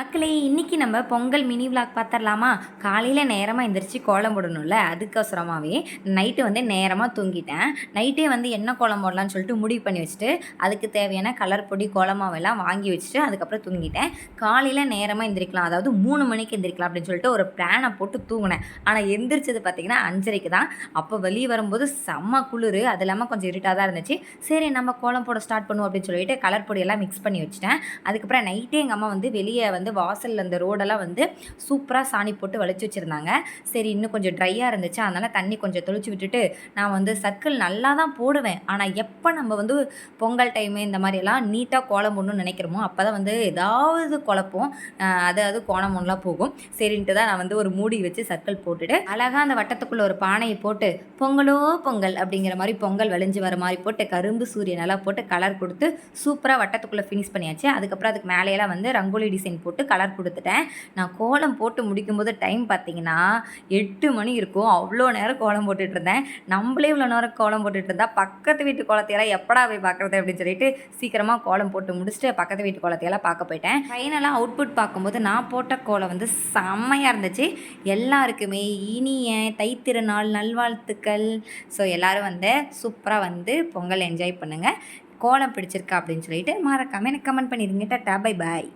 மக்களே இன்றைக்கி நம்ம பொங்கல் மினி விளாக் பார்த்துடலாமா காலையில் நேரமாக எந்திரிச்சு கோலம் போடணும்ல அதுக்கோசரமாகவே நைட்டு வந்து நேரமாக தூங்கிட்டேன். நைட்டே வந்து என்ன கோலம் போடலான்னு சொல்லிட்டு முடிவு பண்ணி வச்சுட்டு அதுக்கு தேவையான கலர் பொடி கோலமாவெல்லாம் வாங்கி வச்சுட்டு அதுக்கப்புறம் தூங்கிட்டேன். காலையில் நேரமாக எந்திரிக்கலாம். அதாவது மூணு மணிக்கு எந்திரிக்கலாம் அப்படின்னு சொல்லிட்டு ஒரு பிளானை போட்டு தூங்கினேன். ஆனால் எந்திரிச்சது பார்த்திங்கன்னா அஞ்சரைக்கு தான். அப்போ வெளியே வரும்போது செம்ம குளிர். அது இல்லாமல் கொஞ்சம் இருட்டாக தான் இருந்துச்சு. சரி நம்ம கோலம் போட ஸ்டார்ட் பண்ணுவோம் அப்படின்னு சொல்லிட்டு கலர் பொடியெல்லாம் மிக்ஸ் பண்ணி வச்சுட்டேன். அதுக்கப்புறம் நைட்டே எங்கள் அம்மா வந்து வெளியே வந்து வாசலில் அந்த ரோடெல்லாம் வந்து சூப்பராக சாணி போட்டு வலிச்சு வச்சுருந்தாங்க. சரி இன்னும் கொஞ்சம் ட்ரையாக இருந்துச்சு. அதனால் தண்ணி கொஞ்சம் தெளிச்சு விட்டுட்டு நான் வந்து சர்க்கிள் நல்லா தான் போடுவேன். ஆனால் எப்போ நம்ம வந்து பொங்கல் டைமு இந்த மாதிரியெல்லாம் நீட்டாக கோலம் போடணும்னு நினைக்கிறோமோ அப்போ தான் வந்து ஏதாவது குழப்பம் அதாவது கோணம் ஒன்றலாம் போகும். சரின்ட்டு தான் நான் வந்து ஒரு மூடி வச்சு சர்க்கிள் போட்டுட்டு அழகாக அந்த வட்டத்துக்குள்ளே ஒரு பானையை போட்டு பொங்கலோ பொங்கல் அப்படிங்கிற மாதிரி பொங்கல் விளைஞ்சு வர மாதிரி போட்டு கரும்பு சூரியன் எல்லாம் போட்டு கலர் கொடுத்து சூப்பராக வட்டத்துக்குள்ளே ஃபினிஷ் பண்ணியாச்சு. அதுக்கப்புறம் அதுக்கு மேலேயெல்லாம் வந்து ரங்கோலி டிசைன் போட்டு கலர் கொடுத்துட்டேன். நான் கோலம் போட்டு முடிக்கும்போது டைம் பார்த்தீங்கன்னா எட்டு மணி இருக்கும். அவ்வளோ நேரம் கோலம் போட்டுட்டு இருந்தேன். நம்மளே இவ்வளோ நேரம் கோலம் போட்டுட்டு இருந்தா பக்கத்து வீட்டு கோலத்தையெல்லாம் எப்படா போய் பார்க்குறது அப்படின்னு சொல்லிட்டு சீக்கிரமாக கோலம் போட்டு முடிச்சுட்டு பக்கத்து வீட்டு கோலத்தையெல்லாம் பார்க்க போயிட்டேன். ஃபைனலாக அவுட்புட் பார்க்கும்போது நான் போட்ட கோலம் வந்து செம்மையாக இருந்துச்சு. எல்லாருக்குமே இனிய தைத்திருநாள் நல்வாழ்த்துக்கள். ஸோ எல்லோரும் வந்து சூப்பராக வந்து பொங்கல் என்ஜாய் பண்ணுங்கள் கோலம் பிடிச்சிருக்கா அப்படின்னு சொல்லிட்டு மறக்காமல் எனக்கு கமெண்ட் பண்ணிடுங்க. Tata bye bye